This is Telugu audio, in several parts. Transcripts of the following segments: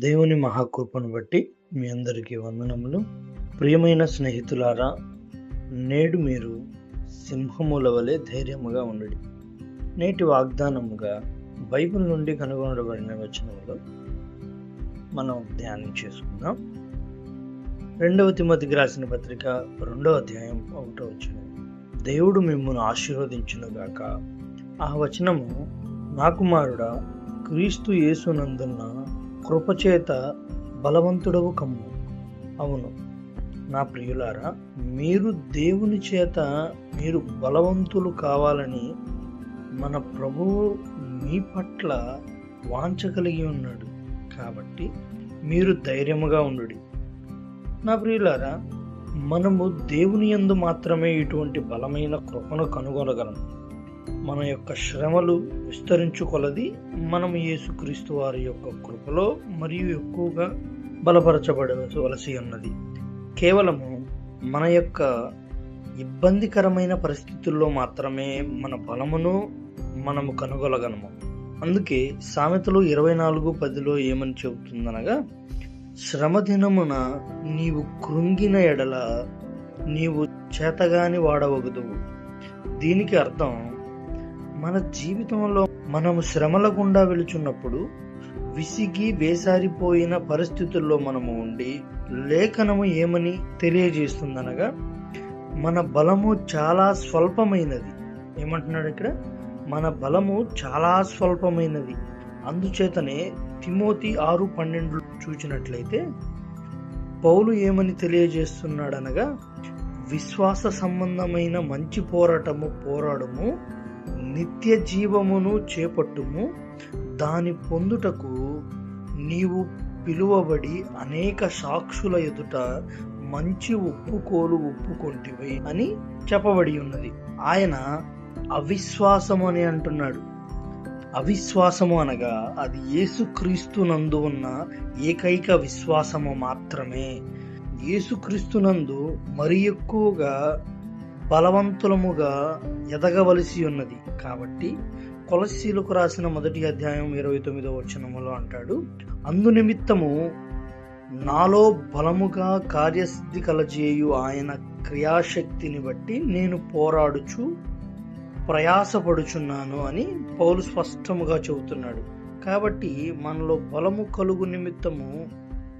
దేవుని మహాకృపను బట్టి మీ అందరికీ వందనములు. ప్రియమైన స్నేహితులారా నేడు మీరు సింహముల వలె ధైర్యముగా ఉండడి. నేటి వాగ్దానముగా బైబిల్ నుండి కనుగొనబడిన వచనములో మనం ధ్యానం చేసుకుందాం. రెండవ తిమ్మతికి రాసిన పత్రిక రెండవ అధ్యాయం ఒకటో వచనం. దేవుడు మిమ్మల్ని ఆశీర్వదించునుగాక ఆ వచనము నా కుమారుడా క్రీస్తు యేసునందున్న కృపచేత బలవంతుడవు కమ్ము. అవును. నా ప్రియులారా మీరు దేవుని చేత మీరు బలవంతులు కావాలని మన ప్రభువు మీ పట్ల వాంఛ కలిగి ఉన్నాడు. కాబట్టి మీరు ధైర్యముగా ఉండు నా ప్రియులారా మనము దేవుని యందు మాత్రమే ఇటువంటి బలమైన కృపను కనుగొనగలము. మన యొక్క శ్రమలు విస్తరించుకొలది మనం యేసుక్రీస్తు వారి యొక్క కృపలో మరియు ఎక్కువగా బలపరచబడవలసి ఉన్నది. కేవలము మన యొక్క ఇబ్బందికరమైన పరిస్థితుల్లో మాత్రమే మన బలమును మనము కనుగొనగలము. అందుకే సామెతలు ఇరవై నాలుగు పదిలో ఏమని చెబుతుందనగా శ్రమ దినమున నీవు కృంగిన ఎడల నీవు చేతగాని వాడవగదువు. దీనికి అర్థం మన జీవితంలో మనము శ్రమల గుండా వెళుచున్నప్పుడు విసిగి వేసారిపోయిన పరిస్థితుల్లో మనము ఉండి లేఖనము ఏమని తెలియజేస్తుందనగా మన బలము చాలా స్వల్పమైనది. ఏమంటున్నాడు ఇక్కడ? మన బలము చాలా స్వల్పమైనది. అందుచేతనే తిమోతి ఆరు పన్నెండు చూచినట్లయితే పౌలు ఏమని తెలియజేస్తున్నాడనగా విశ్వాస సంబంధమైన మంచి పోరాటము పోరాడము నిత్య జీవమును చేపట్టుము. దాని పొందుటకు నీవు పిలువబడి అనేక సాక్షుల ఎదుట మంచి ఒప్పుకోలు ఒప్పుకొంటివి అని చెప్పబడి ఉన్నది. ఆయన అవిశ్వాసము అని అంటున్నాడు. అవిశ్వాసము అనగా అది యేసుక్రీస్తునందు ఉన్న ఏకైక విశ్వాసము మాత్రమే. యేసుక్రీస్తునందు మరి ఎక్కువగా బలవంతులముగా ఎదగవలసి ఉన్నది. కాబట్టి కొలసీలకు రాసిన మొదటి అధ్యాయం ఇరవై తొమ్మిదో వచనములో అంటాడు అందు నిమిత్తము నాలో బలముగా కార్యసిద్ధి కలజేయు ఆయన క్రియాశక్తిని బట్టి నేను పోరాడుచు ప్రయాసపడుచున్నాను అని పౌలు స్పష్టముగా చెబుతున్నాడు. కాబట్టి మనలో బలము కలుగు నిమిత్తము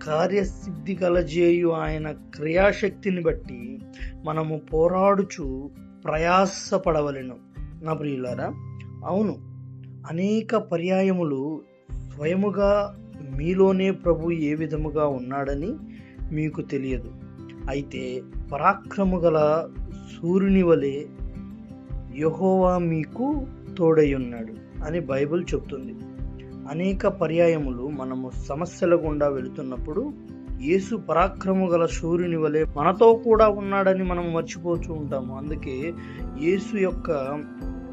కార్యసిద్ధి కలజేయు ఆయన క్రియాశక్తిని బట్టి మనము పోరాడుచు ప్రయాసపడవలెను. నా ప్రియులారా అవును అనేక పర్యాయములు స్వయముగా మీలోనే ప్రభు ఏ విధముగా ఉన్నాడని మీకు తెలియదు. అయితే పరాక్రము గల సూర్యుని వలె యహోవా మీకు తోడై ఉన్నాడు అని బైబిల్ చెప్తుంది. అనేక పర్యాయములు మనము సమస్యల గుండా వెళుతున్నప్పుడు యేసు పరాక్రము గల సూర్యుని వలె మనతో కూడా ఉన్నాడని మనం మర్చిపోతూ ఉంటాము. అందుకే యేసు యొక్క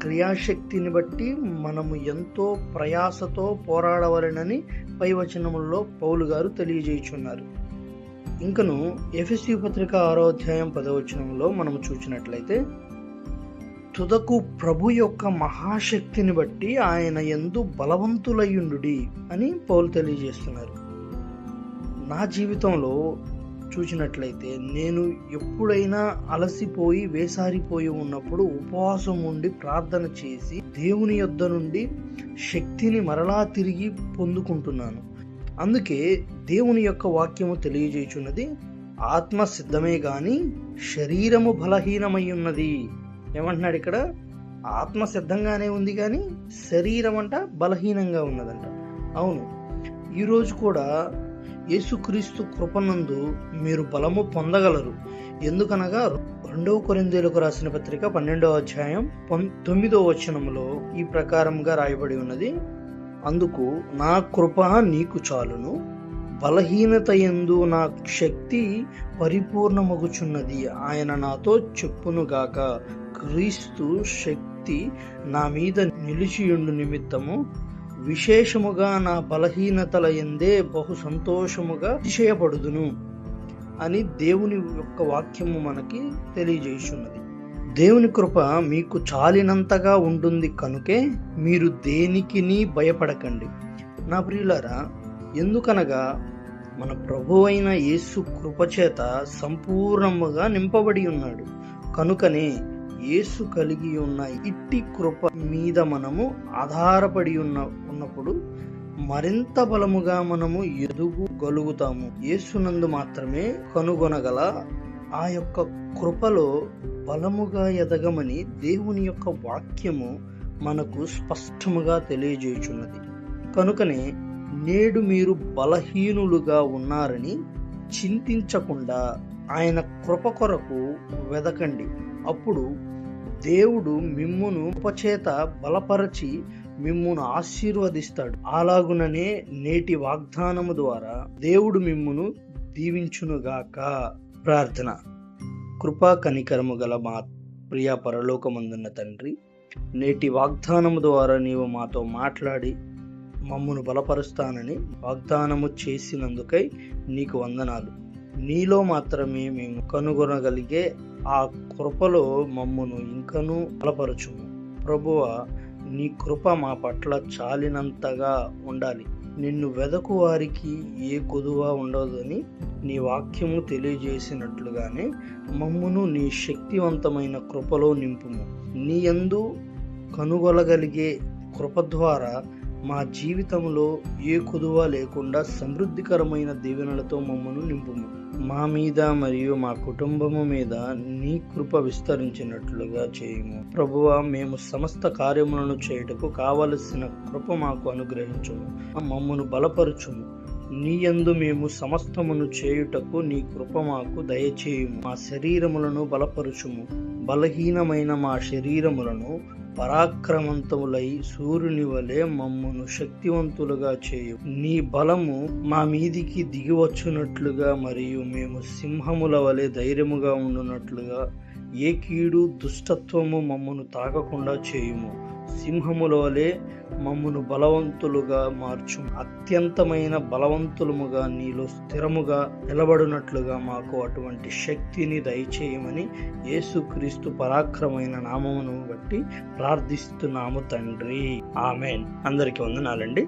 క్రియాశక్తిని బట్టి మనము ఎంతో ప్రయాసతో పోరాడవలనని పై వచనముల్లో పౌలు గారు తెలియజేయుచున్నారు. ఇంకను ఎఫ్ఎస్సి పత్రిక ఆరో అధ్యాయం పదవచనంలో మనము చూసినట్లయితే తుదకు ప్రభు యొక్క మహాశక్తిని బట్టి ఆయన ఎందు బలవంతులయ్యుండు అని పౌలు తెలియజేస్తున్నారు. నా జీవితంలో చూసినట్లయితే నేను ఎప్పుడైనా అలసిపోయి వేసారిపోయి ఉన్నప్పుడు ఉపవాసం ఉండి ప్రార్థన చేసి దేవుని యొద్ద నుండి శక్తిని మరలా తిరిగి పొందుకుంటున్నాను. అందుకే దేవుని యొక్క వాక్యము తెలియజేయుచున్నది ఆత్మ సిద్ధమే గాని శరీరము బలహీనమై ఉన్నది ఏమంటున్నాడు ఇక్కడ? ఆత్మ సిద్ధంగానే ఉంది కానీ శరీరం అంట బలహీనంగా ఉన్నదంట. అవును. ఈరోజు కూడా యేసుక్రీస్తు కృపనందు మీరు బలము పొందగలరు. ఎందుకనగా రెండవ కొరిందేలకు రాసిన పత్రిక పన్నెండవ అధ్యాయం తొమ్మిదవ వచనంలో ఈ ప్రకారంగా రాయబడి ఉన్నది. అందుకు నా కృప నీకు చాలును. బలహీనత ఎందు నా శక్తి పరిపూర్ణమగుచున్నది. ఆయన నాతో చెప్పునుగాక. క్రీస్తు శక్తి నా మీద నిలిచియుండు నిమిత్తము. విశేషముగా నా బలహీనతల ఎందే బహు సంతోషముగా అతిశయపడుదును అని దేవుని యొక్క వాక్యము మనకి తెలియజేస్తున్నది దేవుని కృప మీకు చాలినంతగా ఉంటుంది కనుకే మీరు దేనికిని భయపడకండి. నా ప్రియులారా ఎందుకనగా మన ప్రభు అయిన యేసు కృపచేత సంపూర్ణముగా నింపబడి ఉన్నాడు. కనుకనే యేసు కలిగి ఉన్న ఇట్టి కృప మీద మనము ఆధారపడి ఉన్న ఉన్నప్పుడు మరింత బలముగా మనము ఎదుగుగలుగుతాము. యేసునందు మాత్రమే కనుగొనగల ఆ యొక్క కృపలో బలముగా ఎదగమని దేవుని యొక్క వాక్యము మనకు స్పష్టముగా తెలియజేయుచున్నది. కనుకనే నేడు మీరు బలహీనులుగా ఉన్నారని చింతించకుండా ఆయన కృప కొరకు వెదకండి. అప్పుడు దేవుడు మిమ్మును ఉపచేత బలపరచి మిమ్మును ఆశీర్వదిస్తాడు. అలాగుననే నేటి వాగ్దానము ద్వారా దేవుడు మిమ్మును దీవించునుగాక. ప్రార్థన. కృపా కనికరము గల మా ప్రియ పరలోకమందున్న తండ్రి నేటి వాగ్దానము ద్వారా నీవు మాతో మాట్లాడి మమ్మను బలపరుస్తానని వాగ్దానము చేసినందుకై నీకు వందనాలు. నీలో మాత్రమే మేము కనుగొనగలిగే ఆ కృపలో మమ్మను ఇంకనూ బలపరచుము. ప్రభువ నీ కృప మా పట్ల చాలినంతగా ఉండాలి. నిన్ను వెదకు వారికి ఏ కొదువ ఉండదని నీ వాక్యము తెలియజేసినట్లుగానే మమ్మును నీ శక్తివంతమైన కృపలో నింపుము. నీ యందు కనుగొలగలిగే కృప ద్వారా మా జీవితంలో ఏ కొదువ లేకుండా సమృద్ధికరమైన దీవెనలతో మమ్మను నింపుము. మా మీద మరియు మా కుటుంబము మీద నీ కృప విస్తరించినట్లుగా చేయము. ప్రభువ మేము సమస్త కార్యములను చేయుటకు కావలసిన కృప మాకు అనుగ్రహించము. మమ్మను బలపరచుము. నీ యందు మేము సమస్తమును చేయుటకు నీ కృప మాకు దయచేయుము. మా శరీరములను బలపరుచుము. బలహీనమైన మా శరీరములను పరాక్రమంతములై సూర్యుని వలె మమ్మను శక్తివంతులుగా చేయు. నీ బలము మా మీదికి దిగివచ్చునట్లుగా మరియు మేము సింహముల వలె ధైర్యముగా ఉండునట్లుగా ఏ కీడు దుష్టత్వము మమ్మను తాకకుండా చేయుము. సింహములోలే మమ్మును బలవంతులుగా మార్చు అత్యంతమైన బలవంతులముగా నీలో స్థిరముగా నిలబడినట్లుగా మాకు అటువంటి శక్తిని దయచేయమని యేసుక్రీస్తు పరాక్రమైన నామమును బట్టి ప్రార్థిస్తున్నాము తండ్రి. ఆమెన్. అందరికీ వందనాలండి.